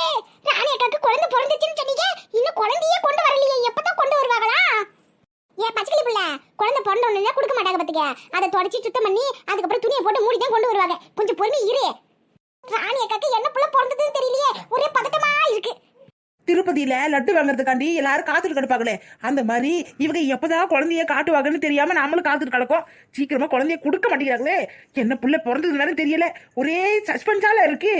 கடவுளே ராணி அக்காக்கு குழந்தை பிறந்துச்சுன்னு சொன்னீங்க. இன்னும் குழந்தையே கொண்டு வரலையே. எப்பதான் கொண்டு வருவாங்களா? ஏன் பச்சைக்கிளி புள்ள குழந்தை பிறந்த கொடுக்க மாட்டாங்க பாத்துக்க. அதை தொடச்சி சுத்தம் பண்ணி அதுக்கப்புறம் துணியை போட்டு மூடி தான் கொண்டு வருவாங்க. கொஞ்சம் பொறுமை இரு. ராணி அக்காக்கு என்ன புள்ள பிறந்ததுன்னு தெரியலையே. ஒரே பதட்டமா இருக்கு. திருப்பதியில லட்டு வாங்குறதுக்காண்டி எல்லாரும் காத்துட்டு கிடப்பாங்களே. அந்த மாதிரி இவங்க எப்பதான் குழந்தைய காட்டுவாங்கன்னு தெரியாம நாமளும் காத்துட்டு கிடக்கோம் சீக்கிரமா குழந்தைய கொடுக்க மாட்டேங்கிறாங்களே. என்ன புள்ள பிறந்ததுனாலும் தெரியல. ஒரே சஸ்பென்ஸால இருக்கு.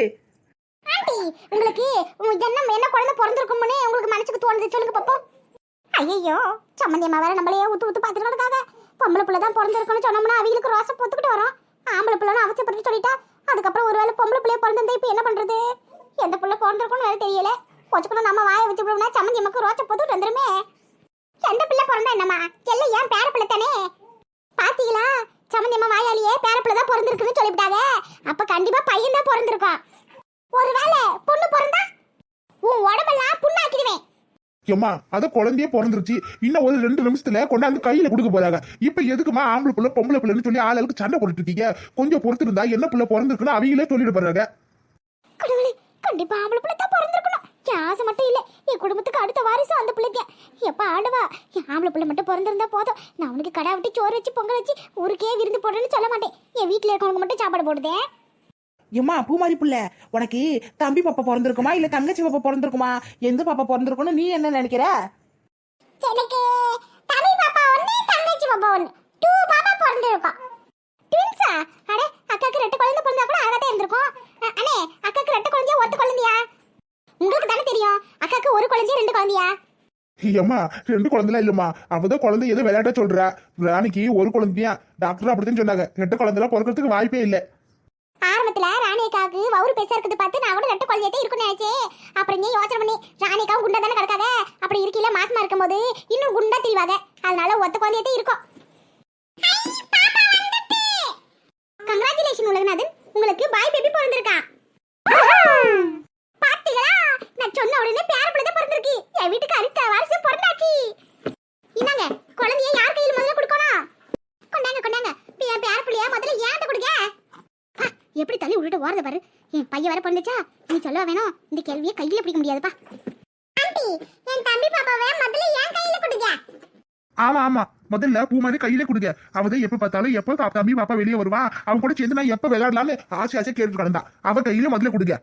ஆண்டி உங்களுக்கு உங்க என்ன என்ன குழந்தை பிறந்திருக்கும்னு உங்களுக்கு மனசுக்கு தோணுது சொல்லுங்க பாப்போம். ஐயோ சம்மந்தியம்மா வேற நம்மளையே ஊத்து ஊத்து பார்த்துட்டு கிடக்காத. பொம்பளை பிள்ளை தான் பிறந்திருக்கும்னு சொன்னோம்னா அவங்களுக்கு ரோசை பொத்துக்கிட்டு வரும். ஆம்பளை பிள்ளைன்னு அவசரப்பட்டு சொல்லிட்டா. அதுக்கப்புறம் ஒருவேளை பொம்பளை பிள்ளைய பிறந்திருந்தா இப்போ என்ன பண்றது? எந்த பிள்ளை பிறந்திருக்கும்னு வேற தெரியல. கொஞ்சம் நம்ம வாயை வச்சு விடுவோம்னா சம்மந்தியம்மாக்கு ரோசை பொத்துக்கிட்டு வந்துருமே எந்த பிள்ளை பிறந்தா என்னம்மா? எல்லாம் ஏன் பேர பிள்ளை தானே? பாத்தீங்களா? சம்மந்தியம்மா வாயாலேயே பேர பிள்ளை தான் பிறந்திருக்குன்னு சொல்லிவிட்டாங்க. அப்ப கண்டிப்பா பையன் தான் பிறந்திருக்கான் ஒருவேளை பொண்ணு பிறந்தா உன் உடம்பெல்லாம் புண்ணாக்கிடுவேன் ஏம்மா அத குழந்தையே பிறந்துருச்சு. இன்னும் ஒரு ரெண்டு நிமிஷத்துல கொண்டாந்து கையில கொடுக்க போறாங்க. இப்ப எதுக்குமா ஆம்பளை பிள்ளை பொம்பளை பிள்ளைன்னு சொல்லி ஆளுக்கு சண்டை போட்டுட்டு இருக்கீங்க கொஞ்சம் பொறுத்து இருந்தா என்ன பிள்ளை பிறந்திருக்குன்னு அவங்களே சொல்லிட்டு போறாங்க. கண்டிப்பா ஆம்பளை பிள்ளை தான் பிறந்திருக்கணும். என் ஆசை மட்டும் இல்ல என் குடும்பத்துக்கு அடுத்த வாரிசு அந்த பிள்ளைக்கு. எப்ப ஆடுவா என் ஆம்பளை பிள்ளை மட்டும் பிறந்திருந்தா போதும். நான் அவனுக்கு கடை விட்டு சோறு வச்சு பொங்கல் வச்சு ஊருக்கே விருந்து போடுறேன்னு சொல்ல மாட்டேன். என் வீட்டுல இருக்கவங்க மட்டும் சாப்பாடு போடுதேன் ஏம்மா பூமாரி புள்ள உனக்கு தம்பி பாப்பா பிறந்திருக்குமா? இல்ல தங்கச்சி பாப்பா பிறந்திருக்குமா? எந்த பாப்பா பிறந்திருக்கும்னு நீ என்ன நினைக்கிற? எனக்கு தமிழ் பாப்பா ஒண்ணு தங்கச்சி பாப்பா ஒண்ணு. டூ பாப்பா பிறந்திருக்கோம் ட்வின்ஸா அடே அக்காக்கு ரெண்டு குழந்தை பிறந்தா கூட அழகா தான் இருந்திருக்கும். அண்ணே அக்காக்கு ரெண்டு குழந்தையா ஒத்த குழந்தையா? உங்களுக்கு தானே தெரியும் அக்காக்கு ஒரு குழந்தையா ரெண்டு குழந்தையா? ஏம்மா ரெண்டு குழந்தைலாம் இல்லம்மா. அவதான் குழந்தை ஏதோ விளையாட்ட சொல்றா. ராணிக்கு ஒரு குழந்தையா. டாக்டர் அப்படித்தான் சொன்னாங்க. ரெண்டு குழந்தைலாம் பிறக்கிறதுக்கு வாய்ப்பே இல்லை. ராணியக்காவுக்கு வவுறு பெருசா இருக்குது பார்த்து நான் கூட ரெட்டு குழந்தையே இருக்கும்னு நினைச்சே அப்புறம் நீ யோசனை பண்ணி. ராணிக்காவும் குண்டா தானே கிடக்காத? அப்படி இருக்கையில மாசமா இருக்கும்போது இன்னும் குண்டா தெரிவாங்க அதனால ஒத்த குழந்தையே இருக்கும் கங்க்ராச்சுலேஷன் உலகநாதன். உங்களுக்கு பாய் பேபி பிறந்திருக்கான் பாத்தீங்களா நான் சொன்ன உடனே பேர பிள்ளை பிறந்திருக்கு என் வீட்டுக்கு அடுத்த வருஷம் பிறந்தாச்சு இந்தாங்க குழந்தைய யார் கையில் முதல்ல கொடுக்கணும் கொண்டாங்க கொண்டாங்க என் பேர பிள்ளைய முதல்ல ஏன்ட்ட கொடுங்க பா, எப்படி தள்ளி விட்டுட்டு ஓரத பாரு என் பையன் வர பிறந்துச்சா? நீ சொல்ல வேணும். இந்த கேள்வியை கையில பிடிக்க முடியாதுப்பா. ஆண்டி என் தம்பி பாப்பாவை முதல்ல என் கையில கொடுங்க. ஆமா ஆமா. முதல்ல பூ மாதிரி கையில கொடுங்க. அவதான் எப்ப பார்த்தாலும் எப்ப தம்பி பாப்பா வெளியே வருவா? அவன் கூட சேர்ந்து நான் எப்ப விளையாடலாம்னு ஆசை ஆசை கேட்டு கிடந்தா. அவ கையில முதல்ல கொடுங்க.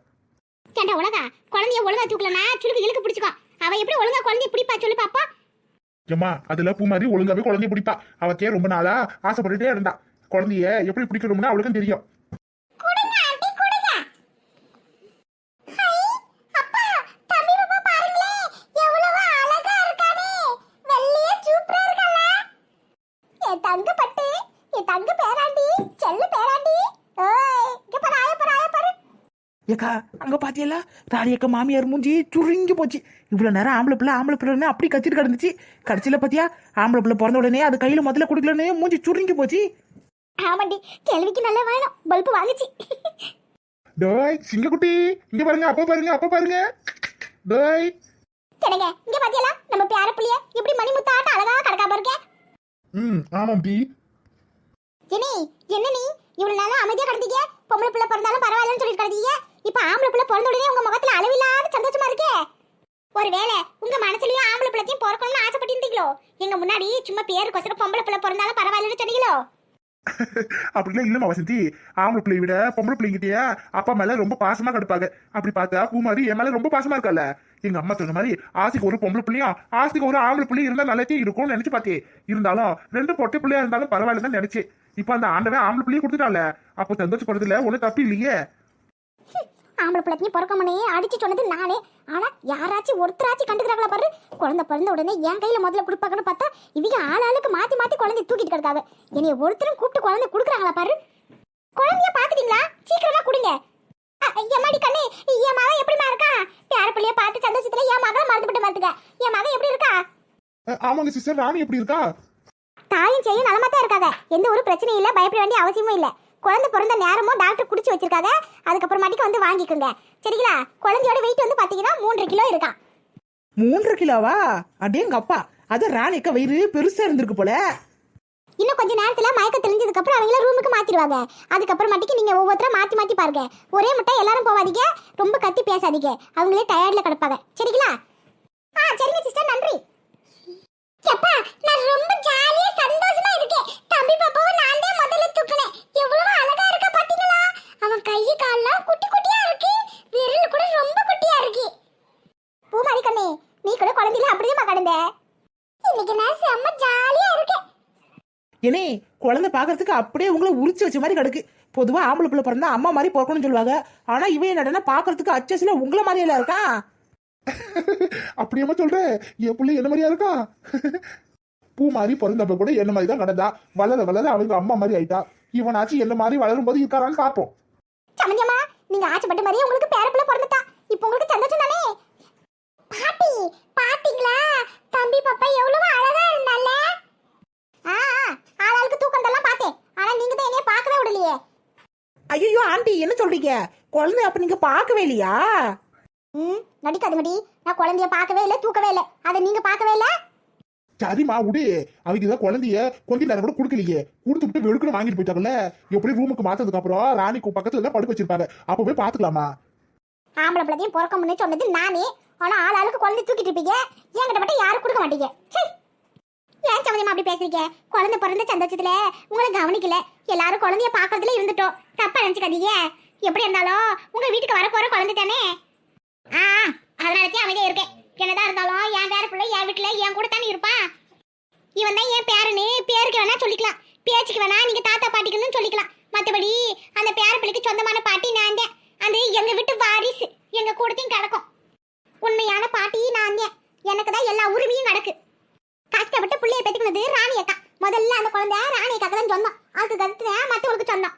கேண்டா ஒழுங்கா. குழந்தைய ஒழுங்கா தூக்கலனா சுளுக்கு இழுக்கு பிடிச்சுக்கோ. அவ எப்படி ஒழுங்கா குழந்தைய பிடிப்பா சொல்லு பாப்பா. ஏம்மா அதுல பூ மாதிரி ஒழுங்காவே குழந்தைய பிடிப்பா. அவத்தே ரொம்ப நாளா ஆசைப்பட்டுட்டே இருந்தா. குழந்தைய எப்படி பிடிக்கணும்னு அவளுக்கும் தெரியும் கொடுங்க ஆண்டி கொடுங்க ஹை அப்பா தம்பி பாப்பா பாருங்களே எவ்வளவு அழகா இருக்கானே வெள்ளையா சூப்பரா இருக்கால என் தங்க பட்டு என் தங்க பேராண்டி செல்ல பேராண்டி ஓய் இங்க பாரு ஆய பாரு ஆய பாரு ஏக்கா அங்க பாத்தியல்ல? ராணியக்கா மாமியார் மூஞ்சி சுருங்கி போச்சு. இவ்வளவு நேரம் ஆம்பளை பிள்ளை ஆம்பளை பிள்ளைன்னு அப்படி கத்திட்டு கிடந்துச்சு. கடைசியில பாத்தியா ஆம்பளை பிள்ளை பிறந்த உடனே அது கையில முதல்ல கொடுக்கலன்னு மூஞ்சி சுருங்கி போச்சு. ஆமாண்டி கேள்விக்கு நல்லா வேணும் பல்பு வாங்குச்சு. டோய் சிங்கக்குட்டி இங்க பாருங்க அப்பா பாருங்க அப்பா பாருங்க. டோய். கிடங்க இங்க பாத்தியலா நம்ம பேர புள்ளிய எப்படி மணி முத்தாட்ட அழகா கிடக்கா பாருங்க. ம் ஆமாம் டி ஜெனி என்ன நீ? இவ்வளவு நாளா அமைதியா கிடந்தீங்க? பொம்பளை பிள்ளை பிறந்தாலும் பரவாயில்லன்னு சொல்லிட்டு கிடந்தீங்க. இப்ப ஆம்பளை பிள்ளை பிறந்த உடனே உங்க முகத்துல அளவில்லாத சந்தோஷமா இருக்கே? ஒருவேளை உங்க மனசுலயும் ஆம்பளை பிள்ளைத்தையும் பிறக்கணும்னு ஆசைப்பட்டிருந்தீங்களோ? எங்க முன்னாடி சும்மா பேருக்கோசரம் பொம்பளை பிள்ளை பிறந்தாலும் பரவாயில்லன்னு சொன்னீங்களோ? அப்படிலாம் இல்லம்மா வசந்தி ஆம்பளை பிள்ளை விட பொம்பளை பிள்ளைங்கிட்டயா அப்பா மேல ரொம்ப பாசமா கிடப்பாங்க. அப்படி பார்த்தா பூ மாதிரி என் மேல ரொம்ப பாசமா இருக்கல. எங்க அம்மா சொன்ன மாதிரி ஆசைக்கு ஒரு பொம்பளை பிள்ளையும் ஆசைக்கு ஒரு ஆம்பளை பிள்ளையும் இருந்தா நல்லதே இருக்கும்னு நினைச்சு பார்த்தே இருந்தாலும் ரெண்டு பொட்டை பிள்ளையா இருந்தாலும் பரவாயில்லன்னு தான் நினைச்சேன் இப்ப அந்த ஆண்டவன் ஆம்பளை பிள்ளையும் கொடுத்துட்டால அப்போ சந்தோஷப்படுறதுல ஒண்ணு தப்பு இல்லையே. ஆம்பளை பிள்ளைத்தையும் பிறக்கமனே அடிச்சு சொன்னது நானே. ஆனா யாராச்சும் ஒருத்தராச்சும் கண்டுக்கிறாங்களா பாரு. குழந்தை பிறந்த உடனே என் கையில முதல்ல கொடுப்பாங்கன்னு பார்த்தா இவங்க ஆளாளுக்கு மாத்தி மாத்தி குழந்தைய தூக்கிட்டு கிடக்காங்க. என்னைய ஒருத்தரும் கூப்பிட்டு குழந்தை கொடுக்குறாங்களா பாரு. குழந்தைய பாத்துட்டீங்களா சீக்கிரமா கொடுங்க. எம்மாடி கண்ணே என் மகன் எப்படிமா இருக்கா? பேர பிள்ளைய பார்த்து சந்தோஷத்துல என் மகளை மறந்துவிட்டு மாத்துக்க என் மகன் எப்படி இருக்கா? ஆமாங்க சிஸ்டர் ராணி எப்படி இருக்கா? தாயும் செய்யும் நலமா தான் இருக்காங்க. எந்த ஒரு பிரச்சனையும் இல்ல பயப்பட வேண்டிய அவசியமும் இல்ல. குழந்தை பிறந்த நேரமும் டாக்டர் குடிச்சு வச்சிருக்காங்க. அதுக்கப்புறமாட்டிக்கு வந்து வாங்கிக்கோங்க. சரிங்களா? குழந்தையோட வெயிட் வந்து பாத்தீங்கன்னா மூன்றரை கிலோ இருக்கான் மூன்றரை கிலோவா? அடேங்க அப்பா அது ராணியக்கா வயிறு பெருசா இருந்திருக்கு போல. இன்னும் கொஞ்ச நேரத்துல மயக்க தெளிஞ்சதுக்கு அப்புறம் அவங்கள ரூமுக்கு மாத்திடுவாங்க. அதுக்கப்புறமாட்டிக்கு நீங்க ஒவ்வொருத்தரா மாத்தி மாத்தி பாருங்க. ஒரே முட்டை எல்லாரும் போவாதீங்க. ரொம்ப கத்தி பேசாதீங்க. அவங்களே டயர்ட்ல கிடப்பாங்க. சரிங்களா? ஆ சரிங்க சிஸ்டர் நன்றி. எப்பா நான் ரொம்ப ஜாலியா சந்தோஷமா இருக்கேன். தம்பி பாப்பாவை நான் தான் முதல்ல தூக்குனேன் எவ்வளவு அழகா இருக்க பாத்தீங்களா அவன் கை கால்லாம் குட்டி குட்டியா இருக்கு விரல் கூட ரொம்ப குட்டியா இருக்கு பூமாரி கண்ணே நீ கூட குழந்தையில அப்படியே கடந்த இன்னைக்கு நான் செம்ம ஜாலியா இருக்கேன் ஏனே குழந்தை பார்க்கறதுக்கு அப்படியே உங்களை உரிச்சு வச்ச மாதிரி கிடக்கு. பொதுவா ஆம்பளை பிள்ளை பிறந்தா அம்மா மாதிரி பிறக்கணும்னு சொல்லுவாங்க. ஆனா இவன் என்னடனா பார்க்கறதுக்கு அச்சஸ்ல உங்களை மாதிரியே இருக்கா அப்படியேமா சொல்ற? என் பிள்ளை என்ன மாதிரியா இருக்கா? பூ மாதிரி பிறந்தப்ப கூட என்ன மாதிரி தான் கிடந்தா வளர வளர அவளுக்கு அம்மா மாதிரி ஆயிட்டா. இவனாச்சும் என்ன மாதிரி வளரும் போது இருக்காரான்னு பார்ப்போம். சமந்தியம்மா நீங்க ஆசைப்பட்ட மாதிரியே உங்களுக்கு பேரப்புல பிறந்துட்டா. இப்போ உங்களுக்கு சந்தோஷம் தானே? பாட்டி பாத்தீங்களா? தம்பி பாப்பா எவ்வளவு அழகா இருந்தால ஆ ஆ, ஆளாளுக்கு தூக்கம் தரலாம் பார்த்தேன். ஆனா நீங்க தான் என்னைய பார்க்கவே விடலையே. ஐயோ ஆண்டி என்ன சொல்றீங்க? குழந்தை அப்ப நீங்க பார்க்கவே இல்லையா? ம் நடிக்காது மடி. நான் குழந்தைய பார்க்கவே இல்லை தூக்கவே இல்லை. அதை நீங்க பார்க்கவே இல்லை? சரிம்மா விடு அவங்க தான் குழந்தைய கொஞ்ச நேரம் கூட கொடுக்கலையே. கொடுத்து விட்டு வெடுக்கணும் வாங்கிட்டு போயிட்டாங்கல்ல. எப்படி ரூமுக்கு மாத்ததுக்கு அப்புறம் ராணி கு- பக்கத்துல எல்லாம் படுக்க வச்சிருப்பாங்க. அப்ப போய் பாத்துக்கலாமா ஆம்பளை பிள்ளையும் பிறக்க முன்னே சொன்னது நானே. ஆனா ஆள் ஆளுக்கு குழந்தை தூக்கிட்டு இருப்பீங்க. என்கிட்ட மட்டும் யாரும் கொடுக்க மாட்டீங்க. ஏன் சம்மந்தமா அப்படி பேசுறீங்க? குழந்தை பிறந்த சந்தோஷத்துல உங்களை கவனிக்கல. எல்லாரும் குழந்தைய பாக்குறதுல இருந்துட்டோம். தப்பா நினைச்சுக்காதீங்க. எப்படி இருந்தாலும் உங்க வீட்டுக்கு வர போற குழந்தை தானே? ஆ அதனாலதான் அமைதியா இருக்கேன் என்னதான் இருந்தாலும் என் பேர பிள்ளை என் வீட்டுல என் கூட தானே இருப்பான் இவன் தான் என் பேருன்னு பேருக்கு வேணா சொல்லிக்கலாம். பேச்சுக்கு வேணா நீங்க தாத்தா பாட்டிக்குன்னு சொல்லிக்கலாம். மத்தபடி அந்த பேர பிள்ளைக்கு சொந்தமான பாட்டி நான் தான். அது எங்க வீட்டு வாரிசு. எங்க கூடத்தையும் கிடக்கும் உண்மையான பாட்டி நான் தான். எனக்கு தான் எல்லா உரிமையும் நடக்கு. கஷ்டப்பட்டு பிள்ளைய பெற்றுக்கினது ராணி அக்கா. முதல்ல அந்த குழந்தை ராணி அக்காக்கு தான் சொந்தம் அதுக்கு கருத்து மற்றவங்களுக்கு சொந்தம்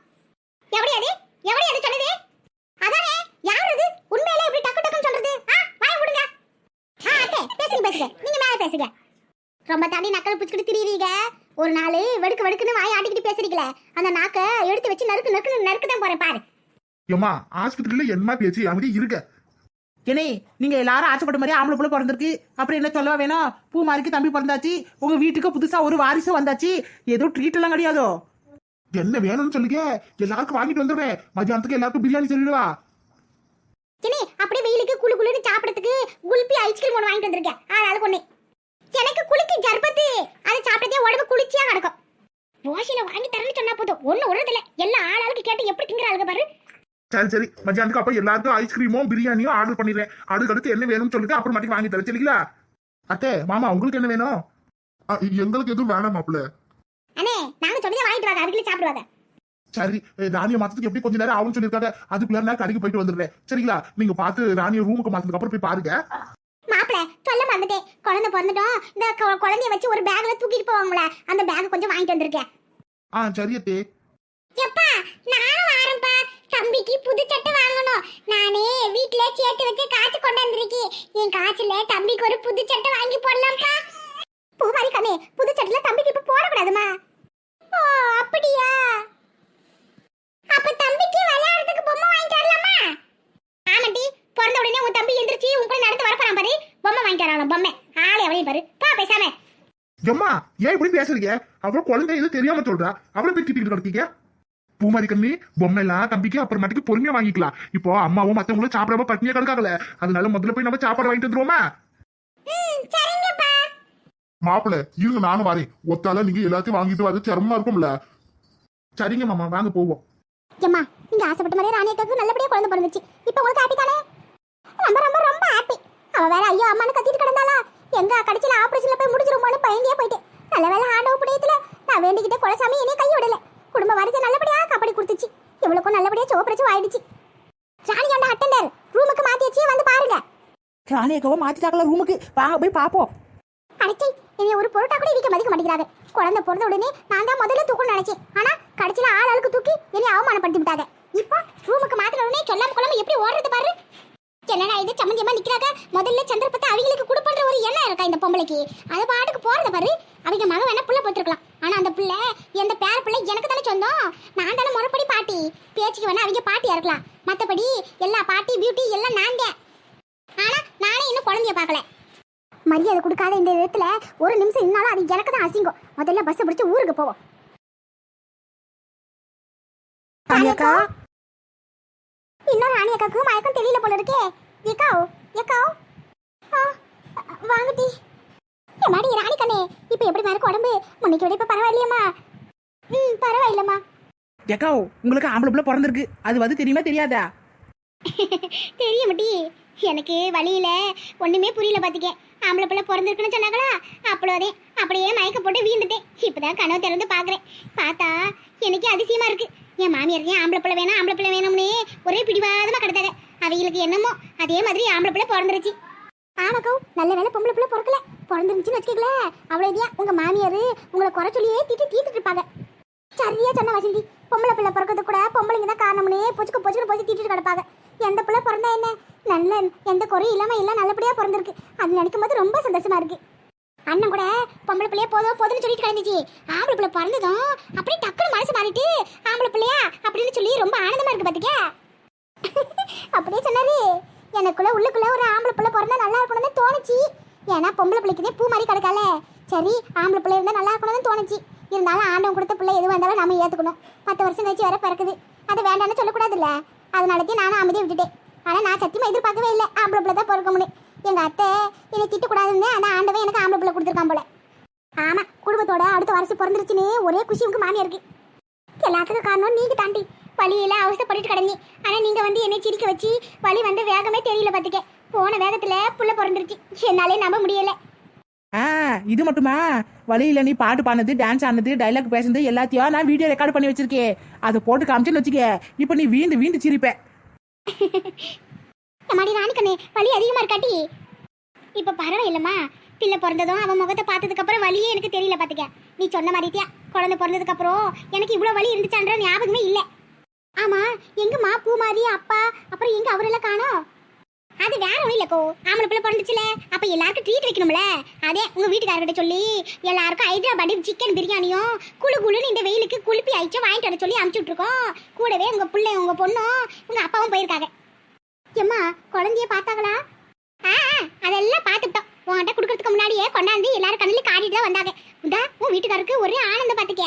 எப்படி அது? எப்படி அது சொன்னது? அதானே யார் அது? உண்மையிலே இப்படி டக்கு டக்குன்னு சொல்றது? ஆ வாய் விடுங்க ஆ அத்தை பேசுங்க பேசுங்க. நீங்க மேல பேசுங்க. ரொம்ப தாண்டி நக்கல் பிடிச்சிக்கிட்டு திரியுறீங்க. ஒரு நாள் வெடுக்கு வெடுக்குன்னு வாய் ஆட்டிக்கிட்டு பேசுறீங்களே. அந்த நாக்கை எடுத்து வச்சு நறுக்கு நறுக்கு நறுக்கு தான் போறேன் பாரு. ஏமா ஆஸ்பத்திரியில என்ன பேச்சு? அமைதி இருக்க ஏனே நீங்க எல்லாரும் ஆசைப்பட்ட மாதிரி ஆம்பளை பிள்ளை பிறந்திருக்கு. அப்புறம் என்ன சொல்லவா வேணும் பூ மாதிரிக்கு தம்பி பிறந்தாச்சு. உங்க வீட்டுக்கு புதுசா ஒரு வாரிசு வந்தாச்சு. ஏதோ ட்ரீட் எல்லாம் கிடையாதோ? என்ன வேணும்னு சொல்லுங்க. எல்லாருக்கும் வாங்கிட்டு வந்துடுறேன். மத்தியானத்துக்கு எல்லாருக்கும் பிரியாணி சொல்லிடுவா. கினி அப்படியே வெயிலுக்கு குளு குளுன்னு சாப்பிடறதுக்கு குல்பி ஐஸ்கிரீம் ஒன்று வாங்கிட்டு வந்திருக்கேன். ஆளாளுக்கு ஒண்ணு எனக்கு குளிக்கு ஜர்பத்து அதை சாப்பிட்டதே உடம்பு குளிர்ச்சியா கிடக்கும். ஓசில வாங்கி தரேன்னு சொன்னா போதும். ஒண்ணு உடறதில்ல எல்லா ஆளாளுக்கு கேட்டு எப்படி திங்குறாளுங்க பாரு. சரி சரி. மத்தியானத்துக்கு அப்ப எல்லாருக்கும் ஐஸ்கிரீமும் பிரியாணியும் ஆர்டர் பண்ணிடுறேன். அதுக்கு அடுத்து என்ன வேணும்னு சொல்லிட்டு அப்புறம் மட்டும் வாங்கி தரேன். சரிங்களா? அத்தை மாமா உங்களுக்கு என்ன வேணும்? எங்களுக்கு எதுவும் வேணாம் மாப்பிள்ள. அண்ணே நாங்க சொன்னதை வாங்கிட்டு வாங்க அவங்களே சாப்பிடுவாங்க சரி ராணிய மாத்தத்துக்கு எப்படி கொஞ்ச நேரம் ஆகும்னு சொல்லியிருக்காங்க அதுக்குள்ள நான் கடைக்கு போயிட்டு வந்துடுறேன். சரிங்களா? நீங்க பார்த்து ராணிய ரூமுக்கு மாத்ததுக்கு அப்புறம் போய் பாருங்க. மாப்பிள சொல்ல மறந்துட்டேன். குழந்தை பிறந்துட்டோம். இந்த கொ- குழந்தைய வச்சு ஒரு பேக்ல தூக்கிட்டு போவாங்களே அந்த பேக் கொஞ்சம் வாங்கிட்டு வந்திருக்கேன். ஆ சரி அத்தே எப்பா நானும் வரேன்ப்பா தம்பிக்கு புது சட்டை வாங்கணும். நானே வீட்ல சேர்த்து வச்சு காசு கொண்டு வந்திருக்கேன். என் காசுல தம்பிக்கு ஒரு புது சட்டை வாங்கி போடலாம்ப்பா. பூமாரி கண்ணே புது சட்டைல தம்பிக்கு இப்ப போடக்கூடாதுமா? ஓ அப்படியா? அப்ப தம்பிக்கு விளையாடுறதுக்கு பொம்மை வாங்கி தரலாமா ஆமாட்டி பிறந்த உடனே உன் தம்பி எந்திரிச்சு உன் கூட நடந்து வரப்போறான் பாரு. பொம்மை வாங்கி தரலாம் பொம்மை. ஆளே அவளையும் பாரு. பா பேசாம. எம்மா ஏன் இப்படி பேசுறீங்க? அவ குழந்தை எதுவும் தெரியாம சொல்றா? அவளை போய் திட்டிட்டு கிடக்கீங்க? பூமாரி கண்ணி பொம்மை எல்லாம் தம்பிக்கு அப்புறமாட்டுக்கு பொறுமையா வாங்கிக்கலாம். இப்போ அம்மாவும் மத்தவங்களும் சாப்பிடாம பட்னியா கிடக்காங்கல்ல அதனால முதல்ல போய் நம்ம சாப்பாடு வாங்கிட்டு வந்துருவோமா? மாப்பிள்ள இருங்க நானும் வரேன். ஒத்தால நீங்க எல்லாத்தையும் வாங்கிட்டு வர சிரமமா இருக்கும்ல. சரிங்க மாமா வாங்க போவோம். ஏம்மா நீங்க ஆசைப்பட்ட மாதிரி ராணியக்காக்கு நல்லபடியா குழந்தை பிறந்துச்சு. இப்போ உங்களுக்கு ஹாப்பி தானே? ரொம்ப ரொம்ப ரொம்ப ஹாப்பி அவ வேற ஐயோ அம்மான்னு கத்திட்டு கிடந்தாளா? எங்க கடைசியில ஆபரேஷன்ல போய் முடிச்சிருமோன்னு பயந்தே போயிட்டேன். நல்ல வேலை ஆண்டவ புடியத்துல நான் வேண்டிக்கிட்ட குலசாமி என்னைய கை விடல. குடும்ப வாரிசை நல்லபடியா காப்பாடி கொடுத்துச்சு. இவளுக்கும் நல்லபடியா சோப்பிரச்சு ஆயிடுச்சு. ராணி அந்த அட்டண்டர் ரூமுக்கு மாத்தி வச்சு வந்து பாருங்க. ராணி அக்காவை மாத்திட்டாக்கல ரூமுக்கு வாங்க போய் பாப்போம். அடைச்சி என்னைய ஒரு பொருட்டா கூட இடிக்க மதிக்க மாட்டேங்கிறாங்க. குழந்தை பிறந்த உடனே நான் தான் முதல்ல தூக்கணும்னு நினைச்சேன். ஆனா கடைசியில ஆள் ஆளுக்கு தூக்கி என்னை அவமானப்படுத்தி விட்டாங்க. இப்போ ரூமுக்கு மாத்தின உடனே சொல்லாம குழம்பு எப்படி ஓடுறது பாரு? என்னடா இது சம்மந்தியமா நிக்கிறாங்க? முதல்ல சந்திரபத்தை அவங்களுக்கு கொடுப்பன்ற ஒரு எண்ணம் இருக்கா இந்த பொம்பளைக்கு? அது பாட்டுக்கு போறத பாரு. அவங்க மக வேணா புள்ள போத்திருக்கலாம் ஆனால் அந்த பிள்ளை எந்த பேர பிள்ளை எனக்கு தானே சொந்தம்? நான் தானே முறைப்படி பாட்டி. பேச்சுக்கு வேணா அவங்க பாட்டியா இருக்கலாம். மற்றபடி எல்லா பாட்டி பியூட்டி எல்லாம் நான் தான் ஆனா நானே இன்னும் குழந்தைய பார்க்கல. மரியாதை கொடுக்காத இந்த இடத்துல ஒரு நிமிஷம் இன்னாலும் அது எனக்கு தான் அசிங்கம். முதல்ல பஸ்ஸை பிடிச்சி ஊருக்கு போவோம். ராணியக்கா இன்னும் ராணியக்காக்கு மயக்கம் தெரியல போல இருக்கே. ஏக்காவோ ஏக்காவ் வாங்கடி எம்மாடி ராணி கண்ணே இப்போ எப்படி மாதிரி உடம்பு முன்னைக்கு விட இப்போ பரவாயில்லையம்மா. ம் பரவாயில்லம்மா. ஏக்கா உங்களுக்கு ஆம்பளை பிள்ளை பிறந்திருக்கு. அது வந்து தெரியுமா தெரியாதா? தெரியும் மட்டி எனக்கு வழியில ஒண்ணுமே புரியல பாத்துக்க. ஆம்பளை பிள்ளை பிறந்திருக்குன்னு சொன்னாங்களா? அப்பளோதே அப்படியே மயக்க போட்டு வீழ்ந்துட்டேன். இப்பதான் கனவு திறந்து பாக்குறேன். பார்த்தா எனக்கு அதிசயமா இருக்கு. என் மாமியார் ஏன் ஆம்பளை பிள்ளை வேணாம் ஆம்பளை பிள்ளை வேணும்னு ஒரே பிடிவாதமா கிடந்தாங்க. அவங்களுக்கு என்னமோ அதே மாதிரி ஆம்பளை பிள்ளை பிறந்துருச்சு. ஆமாக்கோ நல்ல வேலை பொம்பளை பிள்ளை பிறக்கல. பிறந்துருந்துச்சுன்னு வச்சுக்கங்களேன். அவ்வளோதியா உங்கள் மாமியார் உங்களை குறை சொல்லியே திட்டு தீத்துட்டு இருப்பாங்க சரியா சொன்ன வசந்தி. பொம்பளை பிள்ளை பிறக்கிறது கூட பொம்பளைங்க தான் காரணம்னே பொச்சுக்கு பொச்சுக்கு போய் திட்டிட்டு கிடப்பாங்க. எந்த பிள்ளை பிறந்தா என்ன? நல்ல எந்த குறையும் இல்லாமல் எல்லாம் நல்லபடியாக பிறந்திருக்கு. அது நினைக்கும் போது ரொம்ப சந்தோஷமா இருக்கு. அண்ணன் கூட பொம்பளை பிள்ளைய போதும் போதும்னு சொல்லிட்டு கிடந்துச்சு. ஆம்பளை பிள்ளை பிறந்ததும் அப்படியே டக்குனு மனசு மாறிட்டு ஆம்பளை பிள்ளையா? அப்படின்னு சொல்லி ரொம்ப ஆனந்தமா இருக்கு பாத்துக்க. அப்படியே சொன்னாரு. எனக்குள்ள உள்ளுக்குள்ள ஒரு ஆம்பளை பிள்ளை பிறந்தா நல்லா இருக்கணும்னு தோணுச்சு. ஏன்னா பொம்பளை பிள்ளைக்குதே பூ மாதிரி கிடக்கால சரி ஆம்பளை பிள்ளை இருந்தால் நல்லா இருக்கணும்னு தோணுச்சு. இருந்தாலும் ஆண்டவன் கொடுத்த பிள்ளை எதுவாக இருந்தாலும் நம்ம ஏற்றுக்கணும் பத்து வருஷம் கழிச்சு வேற பிறக்குது. அதை வேண்டாம்னு சொல்லக்கூடாதுல்ல. அதனாலத்தையும் நானும் அமைதியை விட்டுட்டேன். ஆனால் நான் சத்தியமாக எதிர்பார்க்கவே இல்லை. ஆம்பளை பிள்ளை தான் பிறக்க முடியும் எங்கள் அத்தை என்னை திட்டக்கூடாதுன்னு அந்த ஆண்டவன் எனக்கு ஆம்பளை பிள்ளை கொடுத்துருக்கான் போல. ஆமாம் குடும்பத்தோட அடுத்த வருஷம் பிறந்துருச்சுன்னு ஒரே குஷி உங்க மாமியாருக்கு எல்லாத்துக்கும் காரணம் நீங்க தாண்டி. வழியில அவசரப்பட்டுட்டு கிடங்கி ஆனா நீங்க வந்து என்னை சிரிக்க வச்சு வழி வந்து வேகமே தெரியல பாத்துக்க. போன வேகத்துல புள்ள பிறந்துருச்சு. என்னாலே நம்ப முடியல. ஆ இது மட்டுமா? வழியில நீ பாட்டு பாடினது டான்ஸ் ஆனது டைலாக் பேசுனது எல்லாத்தையும் நான் வீடியோ ரெக்கார்ட் பண்ணி வச்சிருக்கேன் அதை போட்டு காமிச்சுன்னு வச்சுக்க இப்போ நீ வீந்து வீந்து சிரிப்ப. எம்மாடி ராணிக்கண்ணே வலி அதிகமா இருக்காட்டி. இப்ப பரவாயில்லம்மா. பிள்ளை பிறந்ததும் அவன் முகத்தை பார்த்ததுக்கு அப்புறம் வலியே எனக்கு தெரியல பாத்துக்க. நீ சொன்ன மாதிரித்தியா குழந்தை பிறந்ததுக்கு அப்புறம் எனக்கு இவ்வளவு வலி இருந்துச்சான்ற ஞாபகமே இல்ல. ஆமா எங்கம்மா பூ மாதிரி அப்பா அப்புறம் எங்க அவரெல்லாம் காணோம்? அது வேற ஒன்றும் இல்லக்கோ ஆம்பளை பிள்ளை பிறந்துச்சுல அப்ப எல்லாருக்கும் ட்ரீட் வைக்கணும்ல. அதே உங்க வீட்டுக்காரர்கிட்ட சொல்லி எல்லாருக்கும் ஹைதராபாடி சிக்கன் பிரியாணியும் குளு குளுன்னு இந்த வெயிலுக்கு குளிப்பி ஆயிடுச்சு வாங்கிட்டு வர சொல்லி அனுப்பிச்சு விட்ருக்கோம் கூடவே உங்க பிள்ளை உங்க பொண்ணும் உங்க அப்பாவும் போயிருக்காங்க. எம்மா குழந்தைய பார்த்தாங்களா? ஆ அதெல்லாம் பார்த்துட்டோம் உன்கிட்ட கொடுக்கறதுக்கு முன்னாடியே கொண்டாந்து எல்லாரும் கண்ணில் காட்டிட்டு தான் வந்தாங்க. உண்டா உன் வீட்டுக்காருக்கு ஒரே ஆனந்தம் பார்த்துக்க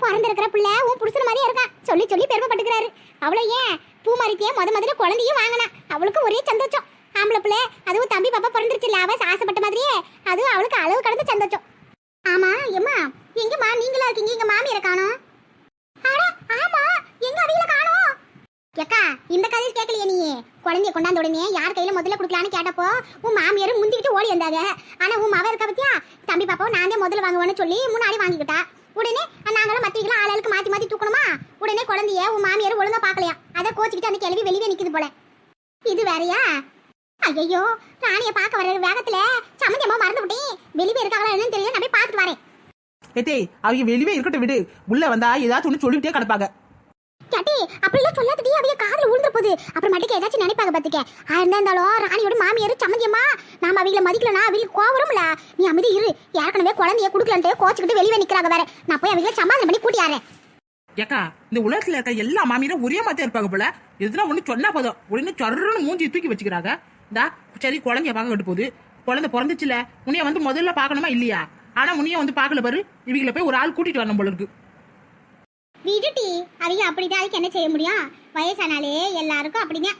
பிறந்திருக்கிற பிள்ளை உன் புருஷன் மாதிரியே இருக்கான். சொல்லி சொல்லி பெருமைப்பட்டுக்கிறாரு. அவ்வளோ ஏன் பூ மறித்தியே முத முதல்ல குழந்தையும் வாங்கினா. அவளுக்கு ஒரே சந்தோஷம். ஆம்பளை பிள்ளை அதுவும் தம்பி பாப்பா பிறந்துருச்சுல்ல அவ ஆசைப்பட்ட மாதிரியே அதுவும் அவளுக்கு அளவு கடந்த சந்தோஷம். ஆமா எம்மா எங்கம்மா நீங்களா இருக்கீங்க? எங்க மாமியார காணோம். அட ஆமா எங்க அவியில காணோம். ஏக்கா இந்த கதையை கேட்கலையே நீ குழந்தைய கொண்டாந்த உடனே யார் கையில முதல்ல கொடுக்கலான்னு கேட்டப்போ உன் மாமியாரும் முந்திக்கிட்டு ஓடி வந்தாங்க. ஆனா உன் மவ இருக்க பத்தியா? தம்பி பாப்பாவும் நான் தான் முதல்ல வாங்குவேன்னு சொல்லி முன்னாடி வாங்கிக்கிட்டா. உடனே நாங்களும் மத்திக்கலாம் ஆளுக்கு மாத்தி மாத்தி தூக்கணுமா? உடனே குழந்தைய உன் மாமியார் ஒழுங்கா பாக்கலையா அதை கோச்சிக்கிட்டு அந்த கேள்வி வெளியே நிக்குது போல. இது வேறயா? ஐயோ ராணிய பார்க்க வர வேகத்துல சம்மந்தியம்மா மறந்து விட்டேன் வெளியே இருக்காங்களா என்னன்னு தெரியல. நான் போய் பார்த்துட்டு வரேன். ஏத்தே அவங்க வெளியே இருக்கட்டும் விடு. உள்ள வந்தா ஏதாச்சும் ஒன்று சொல்லிட்டே கிடப்பாங்க. கேட்டி அப்படிலாம் சொல்லாதடி. அவைய காதுல விழுந்துற போகுது அப்புறம் மட்டுக்கு ஏதாச்சும் நினைப்பாங்க பாத்துக்க. ஆ இருந்தாலும் ராணியோட மாமியார் சம்மந்தியம்மா நாம அவங்கள மதிக்கலனா அவங்களுக்கு கோவரும்ல நீ அமைதி இரு. ஏற்கனவே குழந்தைய குடுக்கலன்ட்டு கோச்சுக்கிட்டு வெளியே நிக்கிறாங்க வேற. நான் போய் அவங்கள சமாதானம் பண்ணி கூட்டியாரேன் ஏக்கா இந்த உலகத்துல இருக்க எல்லா மாமியாரும் ஒரே மாதிரி இருப்பாங்க போல. எதுனா ஒண்ணு சொன்னா போதும். உடனே சொர்றன்னு மூஞ்சி தூக்கி வச்சுக்கிறாங்க. இந்தா சரி குழந்தைய பார்க்க கட்டு போகுது. குழந்தை பிறந்துச்சுல உன்னைய வந்து முதல்ல பார்க்கணுமா இல்லையா? ஆனா உன்னைய வந்து பார்க்கல பாரு. இவங்கள போய் ஒரு ஆள் கூட்டிட்டு வரணும் போல இருக்கு. விடுட்டி அவங்க அப்படிதான் அதுக்கு என்ன செய்ய முடியும்? வயசானாலே எல்லாருக்கும் அப்படிதான்.